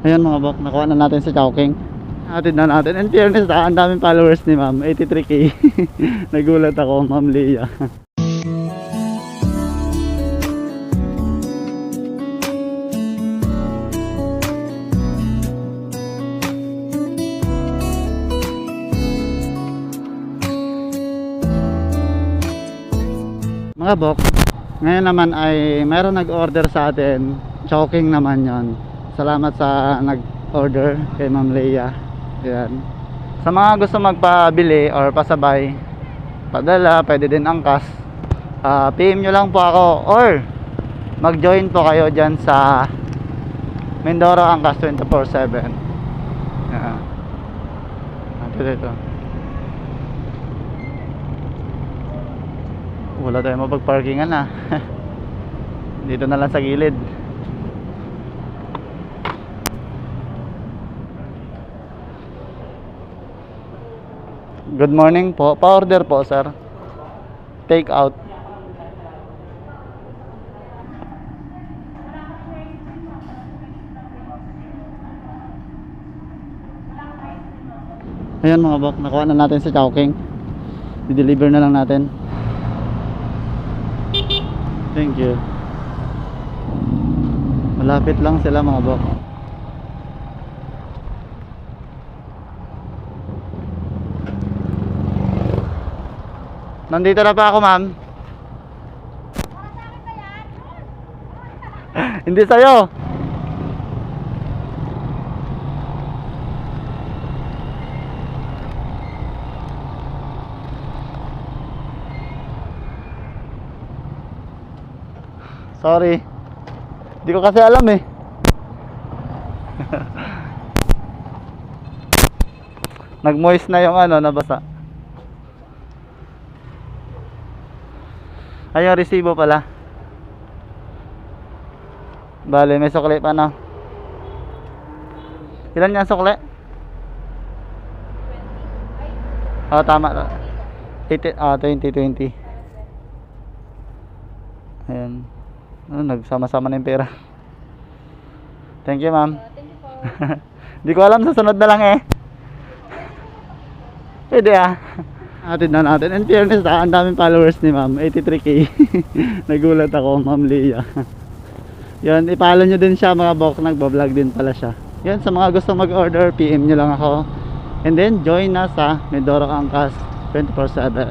Ayan mga bok, nakuha na natin sa Chowking. Atid na natin. In fairness, ah, ang daming followers ni ma'am. 83k. Nagulat ako, ma'am Leah. Mga bok, ngayon naman ay meron nag-order sa atin. Choking naman yon. Salamat sa nag-order kay Ma'am Leia. Yan. Sa mga gusto magpabili or pasabay, padala, pwede din angkas. Ah, PM nyo lang po ako or mag-join po kayo dyan sa Mindoro Angkas 24-7. Yan. Ito dito. wala tayong mapagparkingan na dito na lang sa gilid good morning po pa-order po sir take out Ayan mga bak, nakuha na natin sa Chowking. I-deliver na lang natin. Thank you. Malapit lang sila mga bok. Nandito na pa ako, ma'am. Hindi sa'yo. Sorry. Hindi ko kasi alam eh. Nag-moist na yung ano, nabasa. Ay, yung resibo pala. Bale, may sukli pa na. Ilan yan sukli? Oh, tama. 80, ah, 2020. Ayan. Ano, nagsama-sama na yung pera. Thank you, ma'am. Hindi ko alam, susunod na lang eh. Pwede ah. Atid na natin. In fairness, ah, ang daming followers ni ma'am. 83k. Nagulat ako, ma'am Leah. Yan, ipalo nyo din siya mga bok. Nagbablog din pala siya. Yan, sa mga gusto mag-order, PM nyo lang ako. And then, join na sa Medoro Angkas 24-7.